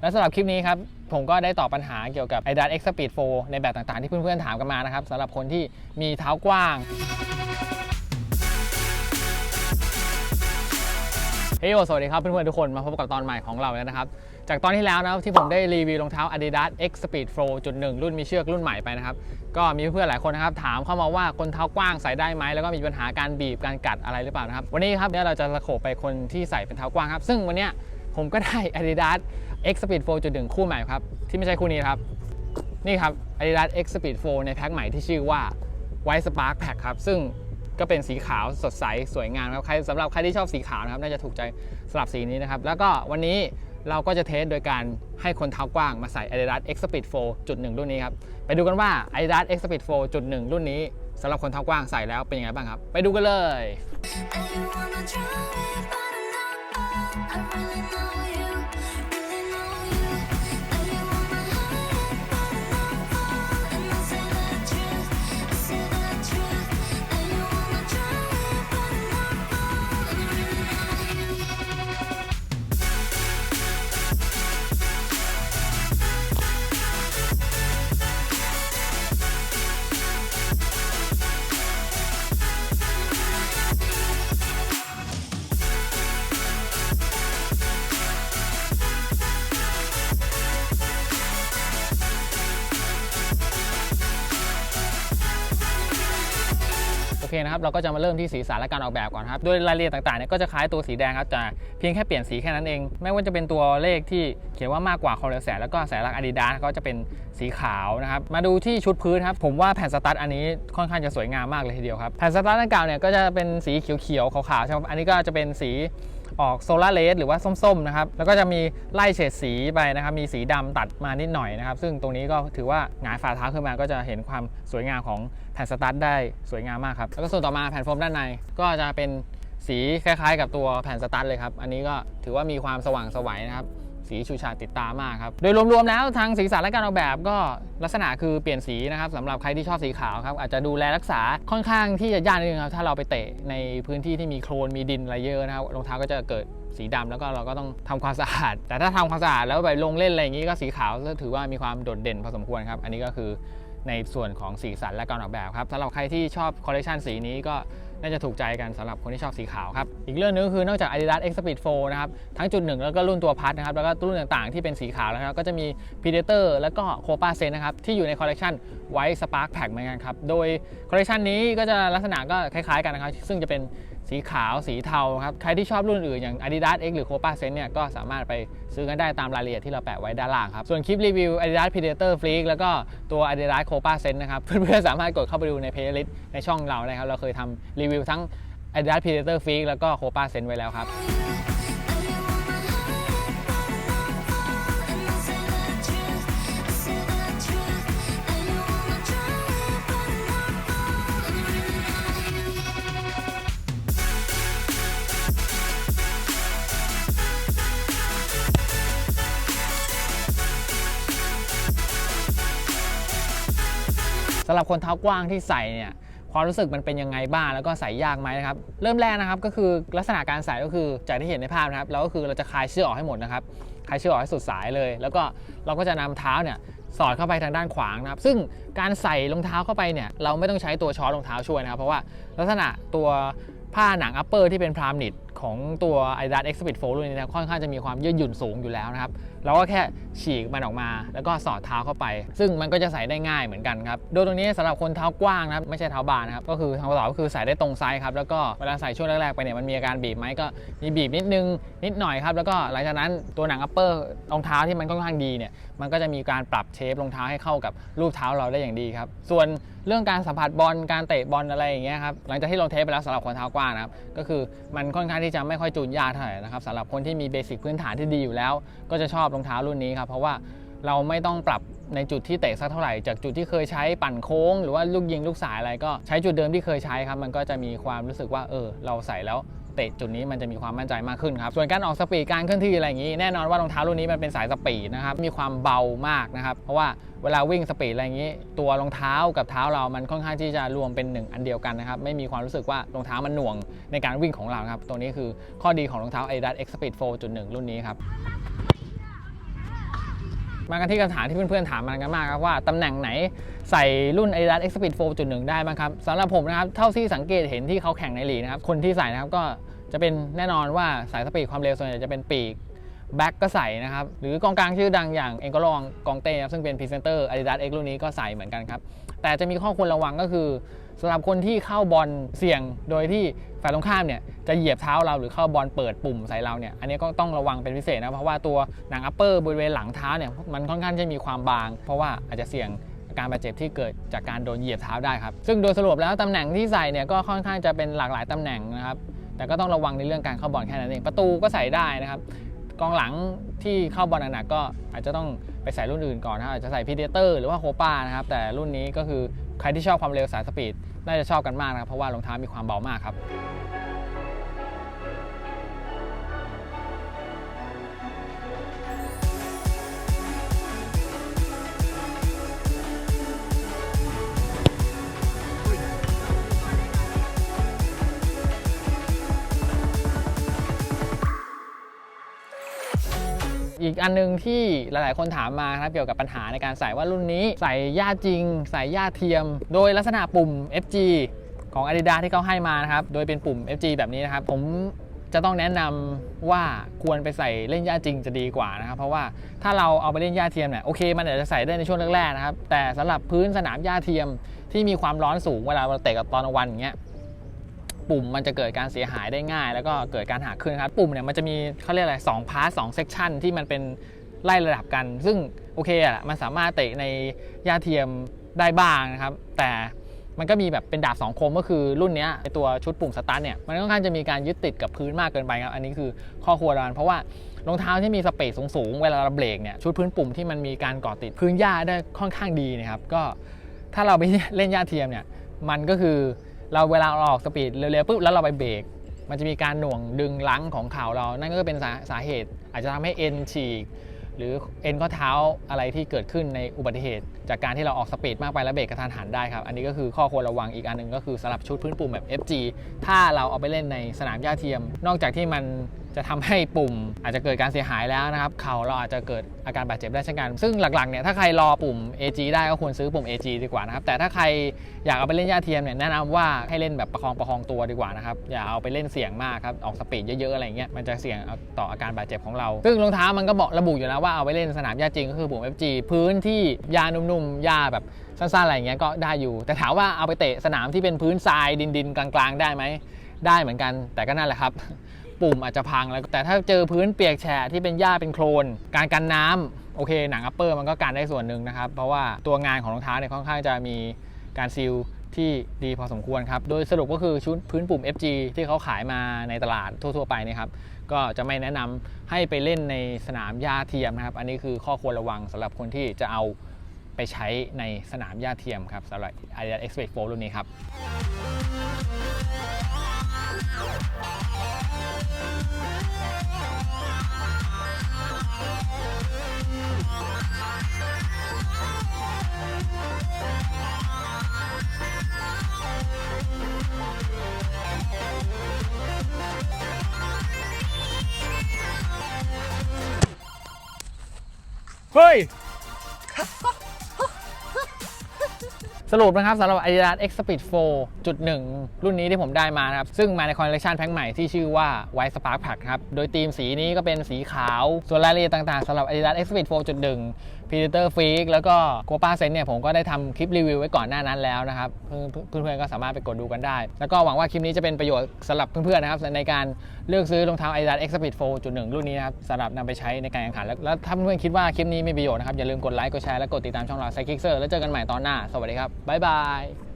และสำหรับคลิปนี้ครับ ผมก็ได้ตอบปัญหาเกี่ยวกับ i d a s X Speed 4ในแบบต่างๆ ที่เพื่อนๆถามกันมานะครับสำหรับคนที่มีเท้ากว้าง เฮ้ยสวัสดีครับเพื่อนๆทุกคนมาพบกับตอนใหม่ของเราแล้วนะครับ จากตอนที่แล้วนะที่ผมได้รีวิวรองเท้า Adidas X Speed Flow จุดหนึ่งรุ่นมีเชือกรุ่นใหม่ไปนะครับ ก็มีเพื่อนๆหลายคนนะครับถามเข้ามาว่าคนเท้ากว้างใส่ได้ไหมแล้วก็มีปัญหาการบีบการกัดอะไรหรือเปล่านะครับวันนี้ครับเนี่ยเราจะสะโขบไปคนที่ใส่เป็นเท้ากว้างครับซึ่งวันเนี้ยผมก็ได้ Adidas X Speed Flow จุดหนึ่งคู่ใหม่ครับ ที่ไม่ใช่คู่นี้ครับ นี่ครับ Adidas X Speed 4 ในแพ็คใหม่ที่ชื่อว่า White Spark Pack ครับ ซึ่งก็เป็นสีขาวสดใสสวยงามครับใครสำหรับใครที่ชอบสีขาวนะครับ น่าจะถูกใจสำหรับสีนี้นะครับ แล้วก็วันนี้เราก็จะเทสโดยการให้คนเท้ากว้างมาใส่ Adidas X Speed 4.1 รุ่นนี้ครับ ไปดูกันว่า Adidas X Speed 4.1 รุ่นนี้สำหรับคนเท้ากว้างใส่แล้วเป็นยังไงบ้างครับ ไปดูกันเลย I really know you, เคนะครับเราก็จะมาเริ่มที่สีสันและการออกแบบก่อนครับโดยรายละเอียดต่างๆเนี่ยก็จะคล้ายตัวสีแดงครับแต่เพียงแค่เปลี่ยนสีแค่นั้นเอง ไม่ว่าจะเป็นตัวเลขที่เขียนว่ามากกว่าคอร์แสนแล้วก็แสนลักอาดิดาสก็จะเป็นสีขาวนะครับมาดูที่ชุดพื้นครับผมว่าแผ่นสตั๊ดอันนี้ค่อนข้างจะสวยงามมากเลยทีเดียวครับแผ่นสตั๊ดดังกล่าวเนี่ยก็จะเป็นสีเขียวๆขาวๆใช่ไหมอันนี้ก็จะเป็นสี ออกโซลาร์เลสหรือว่าส้มๆนะครับแล้วก็จะมีไล่เฉดสีไปนะครับมีสีดำตัดมานิดหน่อยนะครับซึ่งตรงนี้ก็ถือว่าหงายฝ่าเท้าขึ้นมาก็จะเห็นความสวยงามของแผ่นสตาร์ทได้สวยงามมากครับแล้วก็ส่วนต่อมาแผ่นโฟมด้านในก็จะเป็นสีคล้ายๆ กับตัวแผ่นสตาร์ทเลยครับอันนี้ก็ถือว่ามีความสว่างสวัยนะครับ สีชูชาติดตามากครับ โดยรวมๆแล้วทางสีสันและการออกแบบก็ลักษณะคือเปลี่ยนสีนะครับสำหรับใครที่ชอบสีขาวครับอาจจะดูแลรักษาค่อนข้างที่จะยากนิดนึงครับถ้าเราไปเตะในพื้นที่ที่มีโคลนมีดินอะไรเยอะนะครับรองเท้าก็จะเกิดสีดำแล้วก็เราก็ต้องทำความสะอาด แต่ถ้าทำความสะอาดแล้วไปลงเล่นอะไรอย่างนี้ก็สีขาวก็ถือว่ามีความโดดเด่นพอสมควรครับ อันนี้ก็คือในส่วนของสีสันและการออกแบบครับสำหรับใครที่ชอบคอลเลคชันสีนี้ก็ น่าจะถูกใจกันสำหรับคนที่ชอบสีขาวครับ อีกเรื่องหนึงก็คือนอกจาก Adidas X Speed 4นะครับ ทั้งจุดหนึ่งแล้วก็รุ่นตัวพัดนะครับ แล้วก็รุ่นต่างๆที่เป็นสีขาวแล้วนะครับ ก็จะมี Predator แล้วก็ Copa Sen นะครับ ที่อยู่ในคอลเลคชัน White Spark Pack เหมือนกันครับ โดยคอลเลคชันนี้ก็จะลักษณะก็คล้ายๆกันนะครับ ซึ่งจะเป็น สีขาวสีเทาครับ ใครที่ชอบรุ่นอื่นอย่าง Adidas X หรือ Copa Sen เนี่ยก็สามารถไปซื้อกันได้ตามรายละเอียดที่เราแปะไว้ด้านล่างครับ ส่วนคลิปรีวิว Adidas Predator Freak แล้วก็ตัว Adidas Copa Sen นะครับ เพื่อนๆสามารถกดเข้าไปดูในเพลย์ลิสต์ในช่องเรานะครับ เราเคยทำรีวิวทั้ง Adidas Predator Freak แล้วก็ Copa Sen ไว้แล้วครับ สำหรับคนเท้ากว้างที่ใส่เนี่ยความรู้สึกมันเป็นยังไงบ้างแล้วก็ใส่ยากไหมนะครับเริ่มแรกนะครับก็คือลักษณะการใส่ก็คือจากที่เห็นในภาพนะครับเราก็คือเราจะคลายเชือกออกให้หมดนะครับคลายเชือกออกให้สุดสายเลย แล้วก็เราก็จะนำเท้าเนี่ยสอดเข้าไปทางด้านขวางนะครับ ซึ่งการใส่รองเท้าเข้าไปเนี่ยเราไม่ต้องใช้ตัวช้อนรองเท้าช่วยนะครับ เพราะว่าลักษณะตัวผ้าหนังอัปเปอร์ที่เป็นพรามนิด ของตัว i d a s Xpeed 4รุ่นนี้นะครับค่อนข้างจะมีความยืดหยุ่นสูงอยู่แล้วนะครับเราก็แค่ฉีกมันออกมา แล้วก็สอดเท้าเข้าไป ซึ่งมันก็จะใส่ได้ง่ายเหมือนกันครับโดยตรงนี้สำหรับคนเท้ากว้างนะครับไม่ใช่เท้าบานนะครับก็คือทางภาษาก็คือใส่ได้ตรงไซส์ครับแล้วก็เวลาใส่ช่วงแรกๆไปเนี่ยมันมีอาการบีบไหมก็มีบีบนิดนึงนิดหน่อยครับแล้วก็หลังจากนั้นตัวหนังอัปเปอร์รองเท้าที่มันค่อนข้างดีเนี่ยมันก็จะมีการปรับเชฟรองเท้าให้เข้ากับรูปเท้าเราได้อย่างดีครับส่วนเรื่องการสัมผัสบอลการเตะบอลอะไรอย่างเงี้ยครับหลังจากที่ลงเทปไปแล้วสำหรับคนเท้ากว้างนะครับก็คือมันค่อนข้างที่จะไม่ค่อยจูนยากเท่าไหร่นะครับสำหรับคนที่มีเบสิกพื้นฐานที่ดีอยู่แล้ว ก็จะชอบรองเท้ารุ่นนี้ครับเพราะว่าเราไม่ต้องปรับในจุดที่เตะสักเท่าไหร่ จากจุดที่เคยใช้ปั่นโค้ง หรือว่าลูกยิงลูกสายอะไรก็ใช้จุดเดิมที่เคยใช้ครับมันก็จะมีความรู้สึกว่าเออเราใส่แล้ว เตะจุดนี้มันจะมีความมั่นใจมากขึ้นครับส่วนการออกสปีดการเคลื่อนที่อะไรอย่างนี้ แน่นอนว่ารองเท้ารุ่นนี้มันเป็นสายสปีดนะครับมีความเบามากนะครับเพราะว่าเวลาวิ่งสปีดอะไรอย่างนี้ ตัวรองเท้ากับเท้าเรามันค่อนข้างที่จะรวมเป็นหนึ่งอันเดียวกันนะครับไม่มีความรู้สึกว่ารองเท้ามันหน่วงในการวิ่งของเราครับตัวนี้คือข้อดีของรองเท้า Adidas X Speed 4.1 รุ่นนี้ครับมากันที่คำถามที่เพื่อนๆถามมากันมากครับว่าตำแหน่งไหนใส่รุ่น Adidas X Speed 4.1 ได้บ้างครับสำหรับผมนะครับเท่าที่สังเกตเห็นที่เขาแข่งในลีนะครับคนที่ใส่นะครับก็ จะเป็นแน่นอนว่าสายสปีดความเร็วส่วนใหญ่จะเป็นปีกแบ็กก็ใส่นะครับ หรือกองกลางชื่อดังอย่างเอ็งก็ลองกองเต้ครับซึ่งเป็นพรีเซนเตอร์ Adidas X รุ่นนี้ก็ใส่เหมือนกันครับ แต่จะมีข้อควรระวังก็คือสำหรับคนที่เข้าบอลเสี่ยงโดยที่ฝ่ายตรงข้ามเนี่ยจะเหยียบเท้าเราหรือเข้าบอลเปิดปุ่มใส่เราเนี่ยอันนี้ก็ต้องระวังเป็นพิเศษนะเพราะว่าตัวหนังอัปเปอร์บริเวณหลังเท้าเนี่ยมันค่อนข้างจะมีความบาง เพราะว่าอาจจะเสี่ยงการบาดเจ็บที่เกิดจากการโดนเหยียบเท้าได้ครับซึ่งโดยสรุปแล้วตำแหน่งที่ใส่เนี่ยก็ค่อนข้างจะเป็นหลากหลายตำแหน่งนะครับ แต่ก็ต้องระวังในเรื่องการเข้าบอลแค่นั้นเอง ประตูก็ใส่ได้นะครับ กองหลังที่เข้าบอลหนักๆก็อาจจะต้องไปใส่รุ่นอื่นก่อนนะครับอาจจะใส่พีเดเตอร์หรือว่าโคปานะครับ แต่รุ่นนี้ก็คือใครที่ชอบความเร็วสายสปีดน่าจะชอบกันมากนะครับ เพราะว่ารองเท้ามีความเบามากครับ อีกอันหนึงที่หลาย ๆ คนถามมาครับเกี่ยวกับปัญหาในการใส่ว่ารุ่นนี้ ใส่ย่าจริง ใส่ย่าเทียม โดยลักษณะปุ่ม FG ของ Adidas ที่เขาให้มานะครับ โดยเป็นปุ่ม FG แบบนี้นะครับ ผมจะต้องแนะนำว่าควรไปใส่เล่นย่าจริงจะดีกว่านะครับ เพราะว่าถ้าเราเอาไปเล่นย่าเทียมเนี่ยโอเค มันอาจจะใส่ได้ในช่วงแรกๆนะครับ แต่สำหรับพื้นสนามย่าเทียมที่มีความร้อนสูงเวลาเราเตะกับตอนกลางวันอย่างเงี้ย ปุ่มมันจะเกิดการเสียหายได้ง่าย แล้วก็เกิดการหักขึ้นครับ ปุ่มเนี่ยมันจะมีเขาเรียกอะไรสองพาร์ทสองเซกชันที่มันเป็นไล่ระดับกัน ซึ่งโอเคอะมันสามารถเตะในย่าเทียมได้บ้างนะครับ แต่มันก็มีแบบเป็นดาบสองคมก็คือรุ่นเนี้ยตัวชุดปุ่มสตาร์ทเนี่ยมันค่อนข้างจะมีการยึดติดกับพื้นมากเกินไปครับ อันนี้คือข้อควรระวังเพราะว่ารองเท้าที่มีสเปซสูงๆ เวลาเราเบรกเนี่ยชุดพื้นปุ่มที่มันมีการเกาะติดพื้นหญ้าได้ค่อนข้างดีนะครับก็ถ้าเราไปเล่นย่าเทียมเนี่ยมันก็คือ เราเวลาเราออกสปีดเร็วๆปุ๊บแล้วเราไปเบรกมันจะมีการหน่วงดึงลังของเข่าเรา นั่นก็เป็นสาสาเหตุ อาจจะทำให้เอ็นฉีก หรือเอ็นข้อเท้าอะไรที่เกิดขึ้นในอุบัติเหตุ จากการที่เราออกสปีดมากไปแล้วเบรกกระทันหันได้ครับ อันนี้ก็คือข้อควรระวังอีกอันหนึ่งก็คือสำหรับชุดพื้นปูแบบ FG ถ้าเราเอาไปเล่นในสนามหญ้าเทียม นอกจากที่มันจะทำให้ปุ่มอาจจะเกิดการเสียหายแล้วนะครับ เข่าเราอาจจะเกิดอาการบาดเจ็บได้เช่นกัน ซึ่งหลักๆเนี่ยถ้าใครรอปุ่ม AG ได้ก็ควรซื้อปุ่ม AG ดีกว่านะครับ แต่ถ้าใครอยากเอาไปเล่นหญ้าเทียมเนี่ยแนะนำว่าให้เล่นแบบประคองประคองตัวดีกว่านะครับ อย่าเอาไปเล่นเสี่ยงมากครับ ออกสปีดเยอะๆอะไรเงี้ย มันจะเสี่ยงต่ออาการบาดเจ็บของเรา ซึ่งรองเท้ามันก็บอกระบุอยู่แล้วว่าเอาไปเล่นสนามหญ้าจริงก็คือปุ่ม FG พื้นที่หญ้านุ่มๆหญ้าแบบสั้นๆอะไรเงี้ยก็ได้อยู่ แต่ถามว่าเอาไปเตะสนามที่เป็นพื้นทรายดินๆกลางๆ ได้ไหมได้เหมือนกัน แต่ก็นั่นแหละครับ ปุ่มอาจจะพังแล้ว แต่ถ้าเจอพื้นเปียกแฉะที่เป็นหญ้าเป็นโคลน การกันน้ำโอเค หนังอัปเปอร์มันก็กันได้ส่วนหนึ่งนะครับ เพราะว่าตัวงานของรองเท้าเนี่ยค่อนข้างจะมีการซีลที่ดีพอสมควรครับ โดยสรุปก็คือชุดพื้นปุ่ม FG ที่เขาขายมาในตลาดทั่ว ๆ ไปเนะครับ ก็จะไม่แนะนำให้ไปเล่นในสนามหญ้าเทียมนะครับ อันนี้คือข้อควรระวังสำหรับคนที่จะเอาไปใช้ในสนามหญ้าเทียมครับสำหรับ Adidas X Speed 4รุ่นนี้ครับ เฮ้ย สรุปนะครับสำหรับ Adidas X Speed 4.1 รุ่นนี้ที่ผมได้มานะครับ ซึ่งมาในคอลเลคชันแพ็คใหม่ที่ชื่อว่า White Spark Pack ครับ โดยธีมสีนี้ก็เป็นสีขาว ส่วนรายละเอียดต่างๆสำหรับ Adidas X Speed 4.1 Predator Freak แล้วก็ Copa s e n เนี่ยผมก็ได้ทำคลิปรีวิวไว้ก่อนหน้านั้นแล้วนะครับ เพื่อนๆก็สามารถไปกดดูกันได้ แล้วก็หวังว่าคลิปนี้จะเป็นประโยชน์สำหรับเพื่อนๆนะครับในการเลือกซื้อรองเท้า Adidas X Speed 4.1 รุ่นนี้นะครับสำหรับนำไปใช้ในการแข่งขัน แล้วถ้าเพื่อนๆคิดว่าคลิปนี้มีประโยชน์นะครับอย่าลืมกดไลค์กดแชร์และกดติดตามช่องเรา Psychic Sir แล้วเจอกันใหม่ตอนหน้าสวัสดีครับบ๊ายบาย